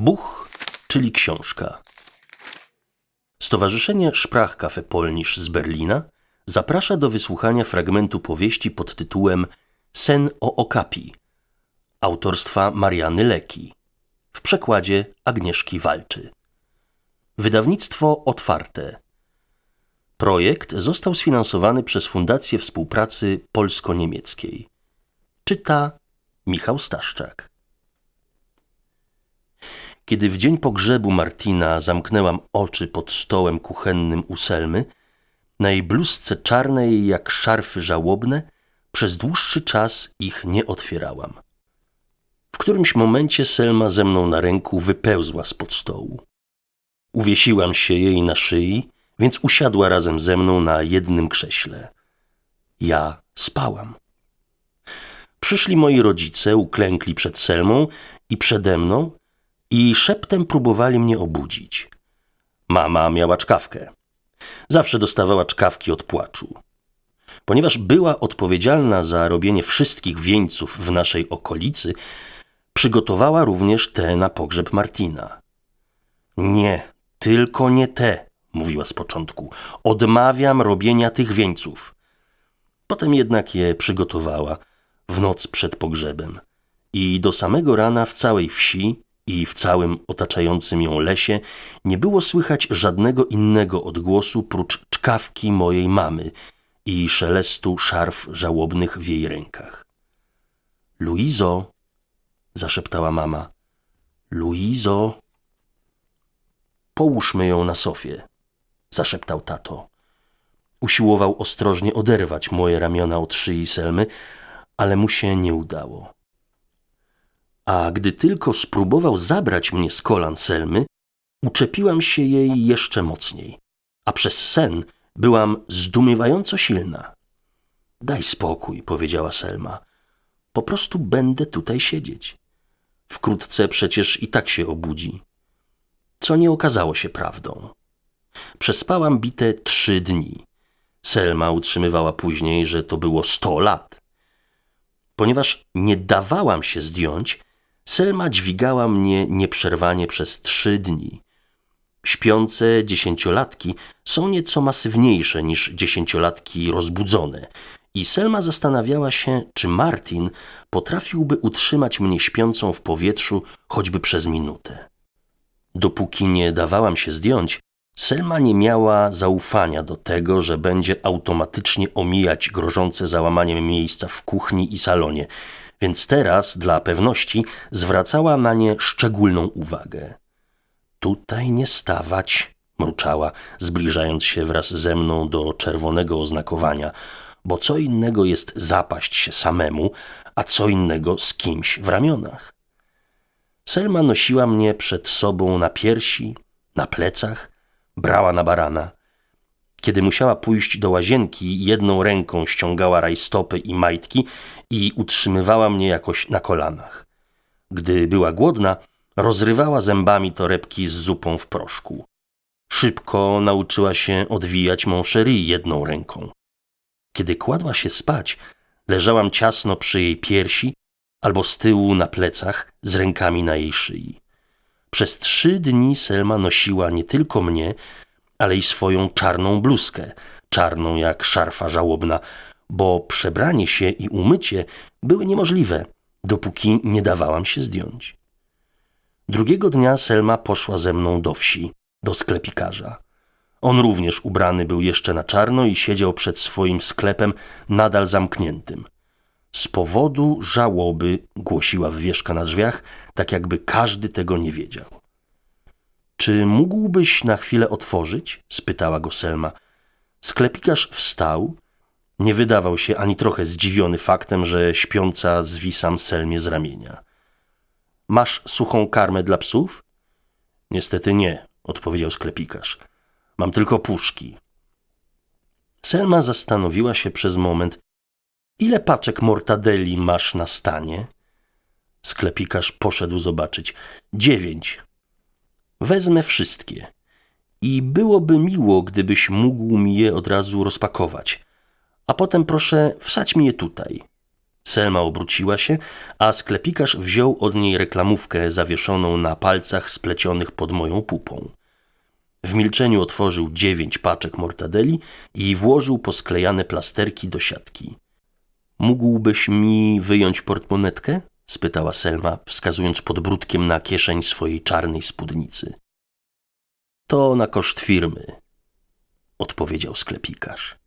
Buch, czyli książka. Stowarzyszenie Sprachkafe Polnisch z Berlina zaprasza do wysłuchania fragmentu powieści pod tytułem Sen o Okapi autorstwa Mariany Leki w przekładzie Agnieszki Walczy. Wydawnictwo otwarte. Projekt został sfinansowany przez Fundację Współpracy Polsko-Niemieckiej. Czyta Michał Staszczak. Kiedy w dzień pogrzebu Martina zamknęłam oczy pod stołem kuchennym u Selmy, na jej bluzce czarnej jak szarfy żałobne, przez dłuższy czas ich nie otwierałam. W którymś momencie Selma ze mną na ręku wypełzła spod stołu. Uwiesiłam się jej na szyi, więc usiadła razem ze mną na jednym krześle. Ja spałam. Przyszli moi rodzice, uklękli przed Selmą i przede mną i szeptem próbowali mnie obudzić. Mama miała czkawkę. Zawsze dostawała czkawki od płaczu. Ponieważ była odpowiedzialna za robienie wszystkich wieńców w naszej okolicy, przygotowała również te na pogrzeb Martina. Nie, tylko nie te, mówiła z początku. Odmawiam robienia tych wieńców. Potem jednak je przygotowała w noc przed pogrzebem. I do samego rana w całej wsi i w całym otaczającym ją lesie nie było słychać żadnego innego odgłosu prócz czkawki mojej mamy i szelestu szarf żałobnych w jej rękach. Luizo, zaszeptała mama. Luizo. Połóżmy ją na sofie, zaszeptał tato. Usiłował ostrożnie oderwać moje ramiona od szyi Selmy, ale mu się nie udało. A gdy tylko spróbował zabrać mnie z kolan Selmy, uczepiłam się jej jeszcze mocniej, a przez sen byłam zdumiewająco silna. Daj spokój, powiedziała Selma. Po prostu będę tutaj siedzieć. Wkrótce przecież i tak się obudzi. Co nie okazało się prawdą. Przespałam bite trzy dni. Selma utrzymywała później, że to było sto lat. Ponieważ nie dawałam się zdjąć, Selma dźwigała mnie nieprzerwanie przez trzy dni. Śpiące dziesięciolatki są nieco masywniejsze niż dziesięciolatki rozbudzone i Selma zastanawiała się, czy Martin potrafiłby utrzymać mnie śpiącą w powietrzu choćby przez minutę. Dopóki nie dawałam się zdjąć, Selma nie miała zaufania do tego, że będzie automatycznie omijać grożące załamaniem miejsca w kuchni i salonie, więc teraz dla pewności zwracała na nie szczególną uwagę. Tutaj nie stawać, mruczała, zbliżając się wraz ze mną do czerwonego oznakowania, bo co innego jest zapaść się samemu, a co innego z kimś w ramionach. Selma nosiła mnie przed sobą na piersi, na plecach, brała na barana. Kiedy musiała pójść do łazienki, jedną ręką ściągała rajstopy i majtki i utrzymywała mnie jakoś na kolanach. Gdy była głodna, rozrywała zębami torebki z zupą w proszku. Szybko nauczyła się odwijać moncherie jedną ręką. Kiedy kładła się spać, leżałam ciasno przy jej piersi albo z tyłu na plecach z rękami na jej szyi. Przez trzy dni Selma nosiła nie tylko mnie, ale i swoją czarną bluzkę, czarną jak szarfa żałobna, bo przebranie się i umycie były niemożliwe, dopóki nie dawałam się zdjąć. Drugiego dnia Selma poszła ze mną do wsi, do sklepikarza. On również ubrany był jeszcze na czarno i siedział przed swoim sklepem nadal zamkniętym. Z powodu żałoby głosiła wywieszka na drzwiach, tak jakby każdy tego nie wiedział. Czy mógłbyś na chwilę otworzyć? spytała go Selma. Sklepikarz wstał. Nie wydawał się ani trochę zdziwiony faktem, że śpiąca zwisam Selmie z ramienia. Masz suchą karmę dla psów? Niestety nie, odpowiedział sklepikarz. Mam tylko puszki. Selma zastanowiła się przez moment. Ile paczek mortadelli masz na stanie? Sklepikarz poszedł zobaczyć. Dziewięć. Wezmę wszystkie. I byłoby miło, gdybyś mógł mi je od razu rozpakować. A potem proszę, wsadź mi je tutaj. Selma obróciła się, a sklepikarz wziął od niej reklamówkę zawieszoną na palcach splecionych pod moją pupą. W milczeniu otworzył dziewięć paczek mortadeli i włożył posklejane plasterki do siatki. Mógłbyś mi wyjąć portmonetkę? Spytała Selma, wskazując podbródkiem na kieszeń swojej czarnej spódnicy. To na koszt firmy, odpowiedział sklepikarz.